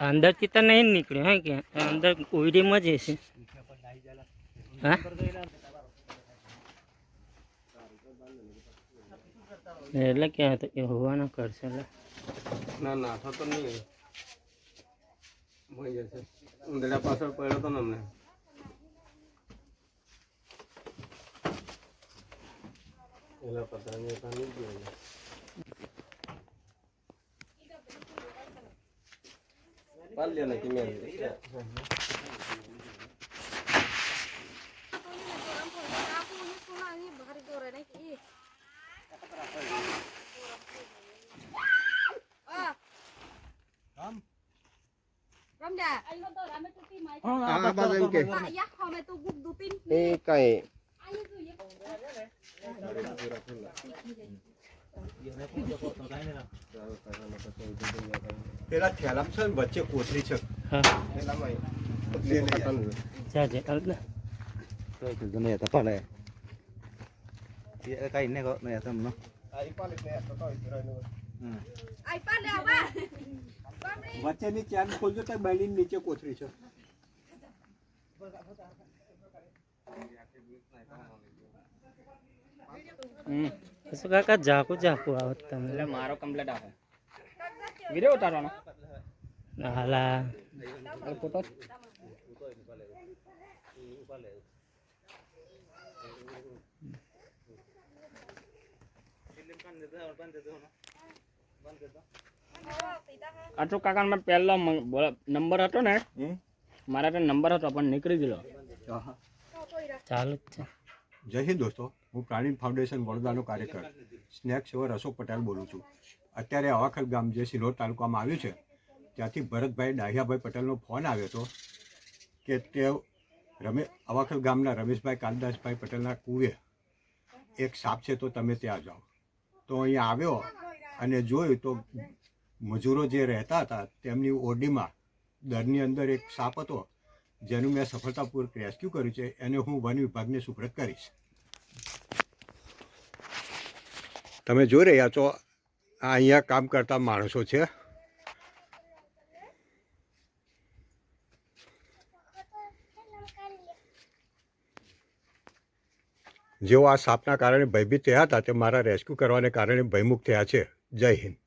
અંદરથી તો નહીં નીકળ્યો હે કે અંદર ઉડીમાં જ હશે હા એટલે ક્યાં હતો એ હોવાનો કરશે એટલે ના ના થતો નહીં મળી જશે ઉંદરડા પાછળ પડ્યો તો ને અમને એલા પતા નહીં હતા નહીં পারলি নাকি মেন Ini kayak પેલા થેલામ છે ને વચ્ચે કોથળી છે હા પેલામાં જાજે હાલ ને નહીં હતા પણ કઈ ને નહીં હતા એમનો આ પાલે ને તો તો ઇતરાનો વચ્ચેની ચેન ખોલજો તો બેની નીચે કોથળી છે હમ. શું કાકા ઝાકુ ઝાકુ આવત તમે એટલે મારો કમ્પ્લેટ આવે. વીડિયો ઉતારવાનો. હાલા. ફોટો આટલું કાકા મેં પહેલો નંબર હતો ને મારા તો નંબર હતો પણ નીકળી ગયેલો. ચાલુ જ છે. જય હિન્દ દોસ્તો, હું પ્રાણી ફાઉન્ડેશન વડોદરાનો કાર્યકર, સ્નેક સેવર અશોક પટેલ બોલું છું. અત્યારે અવાખલ ગામ જે સિલોર તાલુકામાં આવ્યું છે, ત્યાંથી ભરતભાઈ ડાહિયાભાઈ પટેલનો ફોન આવ્યો હતો કે તે રમે, અવાખલ ગામના રમેશભાઈ કાલિદાસભાઈ પટેલના કુવે એક સાપ છે તો તમે ત્યાં જાઓ. તો અહીંયા આવ્યો અને જોયું તો મજૂરો જે રહેતા હતા તેમની ઓરડીમાં દરની અંદર એક સાપ હતો. જેનું મેં સફળતાપૂર્વક રેસ્ક્યુ કર્યું છે, એને હું વન વિભાગને સુપ્રત કરીશ. તમે જોઈ રહ્યા છો, આ અહીંયા કામ કરતા માણસો છે. જેઓ આ સાપના કારણે ભયભીત થયા હતા, તે મારા રેસ્ક્યુ કરવાને કારણે ભયમુક્ત થયા છે. જય હિન્દ.